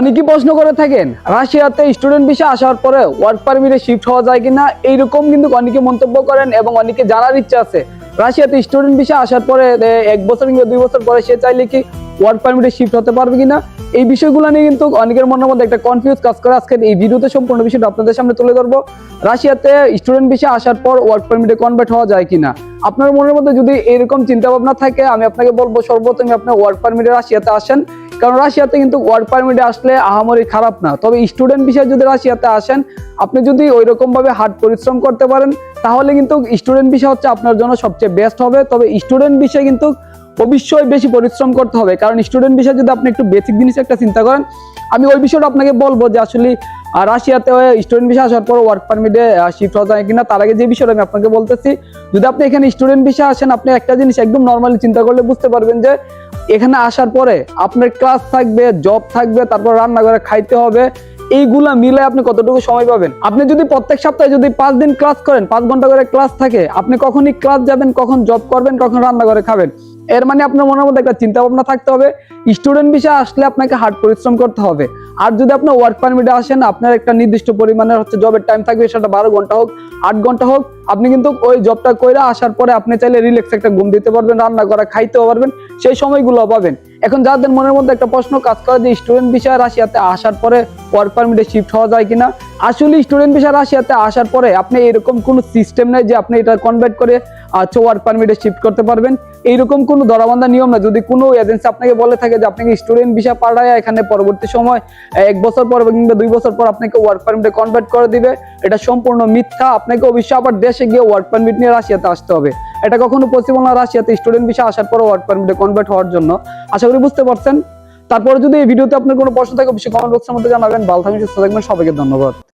অনেকে প্রশ্ন করে থাকেন? রাশিয়াতে স্টুডেন্ট ভিসা আসার পরে ওয়ার্ক পারমিটে শিফট হওয়া যায় কিনা? এইরকম কিন্তু অনেকে মন্তব্য করেন এবং অনেকে জানার ইচ্ছা আছে। রাশিয়াতে স্টুডেন্ট ভিসা আসার পরে এক বছর কিংবা দুই বছর পরে সে চাইলে কি ওয়ার্ক পারমিটে শিফট হতে পারবে কিনা? এই বিষয়গুলো নিয়ে কিন্তু অনেকের মনের মধ্যে একটা কনফিউজ কাজ করে। আজকে এই ভিডিওতে সম্পূর্ণ বিষয়টা আপনাদের সামনে তুলে ধরবো। রাশিয়াতে স্টুডেন্ট ভিসা আসার পর ওয়ার্ক পারমিটে কনভার্ট হওয়া যায় কিনা? আপনার মনের মধ্যে যদি এরকম চিন্তা ভাবনা থাকে, আমি আপনাকে বলব সর্বপ্রথমে আপনার ওয়ার্ক পারমিটে রাশিয়াতে আসেন। কারণ রাশিয়াতে কিন্তু ওয়ার্ক পারমিটে আসলে আহামরি খারাপ না। তবে স্টুডেন্ট বিষয়ে যদি রাশিয়াতে আসেন, আপনি যদি ওই রকম ভাবে হার্ড পরিশ্রম করতে পারেন, তাহলে কিন্তু স্টুডেন্ট বিষয় হচ্ছে আপনার জন্য সবচেয়ে বেস্ট হবে। তবে স্টুডেন্ট বিষয়ে কিন্তু অবশ্যই বেশি পরিশ্রম করতে হবে। কারণ স্টুডেন্ট বিষয়ে যদি আপনি একটু বেসিক জিনিস একটা চিন্তা করেন, আমি ওই বিষয়টা আপনাকে বলব যে আসলে রাশিয়াতে স্টুডেন্ট ভিসা আসার পর ওয়ার্ক পারমিটে শিফট হওয়া যায় কিনা, তার আগে যে বিষয়টা আমি আপনাকে বলতেছি, যদি আপনি এখানে স্টুডেন্ট ভিসা আসেন, আপনি একটা জিনিস একদম নর্মালি চিন্তা করলে বুঝতে পারবেন যে এখানে আসার পরে আপনার ক্লাস থাকবে জব থাকবে, তারপর রান্না করে খাইতে হবে। এইগুলা মিলে আপনি কতটুকু সময় পাবেন? আপনি যদি প্রত্যেক সপ্তাহে যদি পাঁচ দিন ক্লাস করেন, পাঁচ ঘণ্টা করে ক্লাস থাকে, আপনি কখনই ক্লাস যাবেন, কখন জব করবেন, কখন রান্না করে খাবেন। এর মানে আপনার মনের মধ্যে একটা চিন্তা ভাবনা থাকতে হবে। স্টুডেন্ট বিষয়ে আসলে আপনাকে হার্ড পরিশ্রম করতে হবে। আর যদি আপনি ওয়ার্ক পারমিটে আসেন, আপনার একটা নির্দিষ্ট পরিমাণের হচ্ছে জবের টাইম থাকবে, সেটা বারো ঘণ্টা হোক, আট ঘণ্টা হোক, আপনি কিন্তু ওই জবটা কইরা আসার পরে আপনি চাইলে রিল্যাক্স একটা ঘুম দিতে পারবেন, রান্না করা, খাইতেও পারবেন, সেই সময়গুলো পাবেন। এখন যাদের মনের মধ্যে একটা প্রশ্ন কাজ করে যে স্টুডেন্ট বিষয় রাশিয়াতে আসার পরে ওয়ার্ক পারমিটে শিফট হওয়া যায় কিনা, আসলে স্টুডেন্ট বিষয় রাশিয়াতে আসার পরে আপনি এরকম কোনো সিস্টেম নেই যে আপনি এটা কনভার্ট করে আচ্ছা ওয়ার্ক পারমিটে শিফট করতে পারবেন। এইরকম কোনো ধরাবান্ধা নিয়ম না। যদি কোনো এজেন্সি আপনাকে বলে থাকে যে আপনাকে স্টুডেন্ট ভিসা পাঠায় এখানে পরবর্তী সময় এক বছর পর কিংবা দুই বছর পর আপনাকে ওয়ার্ক পারমিটে কনভার্ট করে দিবে। এটা সম্পূর্ণ মিথ্যা। আপনাকে অবশ্যই আবার দেশে গিয়ে ওয়ার্ক পারমিট নিয়ে রাশিয়াতে আসতে হবে। এটা কখনো পসিবল না রাশিয়াতে স্টুডেন্ট ভিসা আসার পর ওয়ার্ক পারমিটে কনভার্ট হওয়ার জন্য। আশা করি বুঝতে পারছেন। তারপরে যদি এই ভিডিওতে আপনার কোনো প্রশ্ন থাকে, অবশ্যই কমেন্ট বক্সের মধ্যে জানাবেন। ভালো থাকবেন, সুস্থ থাকবেন। সবাইকে ধন্যবাদ।